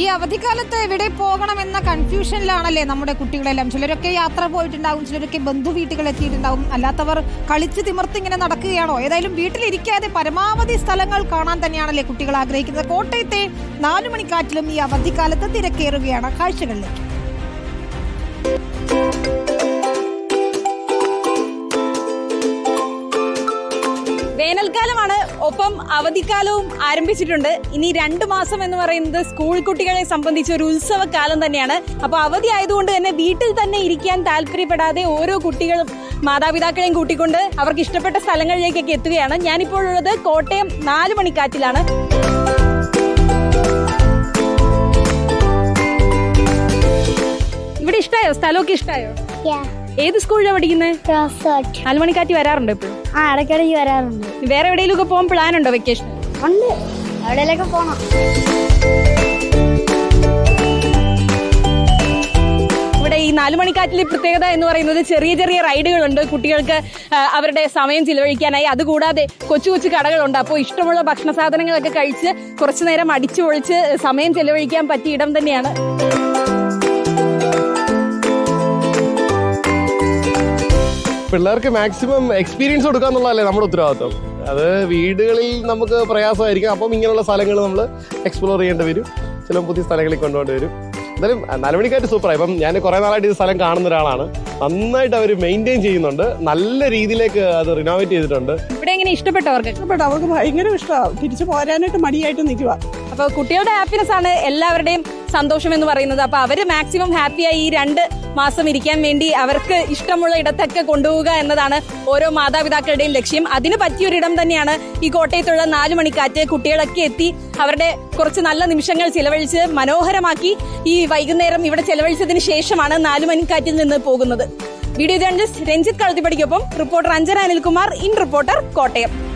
ഈ അവധിക്കാലത്ത് എവിടെ പോകണം എന്ന കൺഫ്യൂഷനിലാണല്ലേ നമ്മുടെ കുട്ടികളെല്ലാം. ചിലരൊക്കെ യാത്ര പോയിട്ടുണ്ടാവും ചിലരൊക്കെ ബന്ധു വീട്ടുകൾ എത്തിയിട്ടുണ്ടാകും. അല്ലാത്തവർ കളിച്ച് തിമിർത്ത് ഇങ്ങനെ നടക്കുകയാണോ? ഏതായാലും വീട്ടിലിരിക്കാതെ പരമാവധി സ്ഥലങ്ങൾ കാണാൻ തന്നെയാണല്ലേ കുട്ടികൾ ആഗ്രഹിക്കുന്നത്. കോട്ടയത്തെ നാലു മണിക്കാറ്റിലും ഈ അവധിക്കാലത്ത് തിരക്കേറുകയാണ് കാഴ്ചകളിലേക്ക്. വേനൽക്കാലമാണ്. ഒപ്പം അവധിക്കാലവും ആരംഭിച്ചിട്ടുണ്ട്. ഇനി രണ്ട് മാസം എന്ന് പറയുന്നത് സ്കൂൾ കുട്ടികളെ സംബന്ധിച്ച ഒരു ഉത്സവകാലം തന്നെയാണ്. അപ്പൊ അവധി ആയതുകൊണ്ട് തന്നെ വീട്ടിൽ തന്നെ ഇരിക്കാൻ താല്പര്യപ്പെടാതെ ഓരോ കുട്ടികളും മാതാപിതാക്കളെയും കൂട്ടിക്കൊണ്ട് അവർക്ക് ഇഷ്ടപ്പെട്ട സ്ഥലങ്ങളിലേക്കൊക്കെ എത്തുകയാണ്. ഞാനിപ്പോൾ ഉള്ളത് കോട്ടയം നാല് മണിക്കാറ്റിലാണ്. ഇവിടെ ഇഷ്ടമായോ സ്ഥലമൊക്കെ ഇഷ്ടമായോ ഏത് സ്കൂളിലാണ് പഠിക്കുന്നത് resort. നാല് മണിക്കാറ്റ് വരാറുണ്ടോ ഇപ്പോഴും ആ ഇടയ്ക്കിടയ്ക്ക് വരാറുണ്ട്. വേറെ എവിടെയെങ്കിലും പോകാൻ പ്ലാൻ ഉണ്ടോ വെക്കേഷൻ ഉണ്ട്. എവിടെയൊക്കെ പോകണം ഇവിടെ ഈ നാലു മണിക്കാറ്റിലെ പ്രത്യേകത എന്ന് പറയുന്നത് ചെറിയ ചെറിയ റൈഡുകളുണ്ട്. കുട്ടികൾക്ക് അവരുടെ സമയം ചിലവഴിക്കാനായി. അതുകൂടാതെ കൊച്ചു കൊച്ചു കടകളുണ്ട്. അപ്പോൾ ഇഷ്ടമുള്ള ഭക്ഷണ സാധനങ്ങളൊക്കെ കഴിച്ച് കുറച്ചു നേരം അടിച്ചു പൊളിച്ച് സമയം ചിലവഴിക്കാൻ പറ്റിയ ഇടം തന്നെയാണ്. പിള്ളേർക്ക് മാക്സിമം എക്സ്പീരിയൻസ് കൊടുക്കുക എന്നുള്ളതല്ലേ നമ്മുടെ ഉത്തരവാദിത്വം. അത് വീടുകളിൽ നമുക്ക് പ്രയാസമായിരിക്കും. അപ്പം ഇങ്ങനെയുള്ള സ്ഥലങ്ങൾ നമ്മൾ എക്സ്പ്ലോർ ചെയ്യേണ്ടി വരും. ചില പുതിയ സ്ഥലങ്ങളിൽ കൊണ്ടുപോകേണ്ടി വരും. എന്തായാലും നാലുമണിക്കായിട്ട് സൂപ്പറായി ഇപ്പം ഞാൻ കുറേ നാളായിട്ട് ഈ സ്ഥലം കാണുന്ന ഒരാളാണ്. നന്നായിട്ട് അവർ മെയിന്റെയിൻ ചെയ്യുന്നുണ്ട്. നല്ല രീതിയിലേക്ക് അത് റിനോവേറ്റ് ചെയ്തിട്ടുണ്ട്. ഇവിടെ എങ്ങനെ ഇഷ്ടപ്പെട്ടവർക്ക്? ഇഷ്ടപ്പെട്ടു അവർക്ക് ഭയങ്കര ഇഷ്ടമാണ് തിരിച്ചു പോരാനായിട്ട് മടിയായിട്ട് നിൽക്കുക അപ്പോൾ കുട്ടികളുടെ ഹാപ്പിനെസ് ആണ് എല്ലാവരുടെയും സന്തോഷം എന്ന് പറയുന്നത് അപ്പോൾ അവർ മാക്സിമം ഹാപ്പിയായി ഈ രണ്ട് മാസം ഇരിക്കാൻ വേണ്ടി അവർക്ക് ഇഷ്ടമുള്ള ഇടത്തൊക്കെ കൊണ്ടുപോവുക എന്നതാണ് ഓരോ മാതാപിതാക്കളുടെയും ലക്ഷ്യം. അതിന് പറ്റിയൊരിടം തന്നെയാണ് ഈ കോട്ടയത്തുള്ള നാലു മണിക്കാറ്റ്. കുട്ടികളൊക്കെ എത്തി അവരുടെ കുറച്ച് നല്ല നിമിഷങ്ങൾ ചിലവഴിച്ച് മനോഹരമാക്കി ഈ വൈകുന്നേരം ഇവിടെ ചിലവഴിച്ചതിന് ശേഷമാണ് നാലു മണിക്കാറ്റിൽ നിന്ന് പോകുന്നത്. Video journalist Ranjith കളത്തിപ്പടിക്കൊപ്പം reporter Anjana Anilkumar in reporter Kottayam.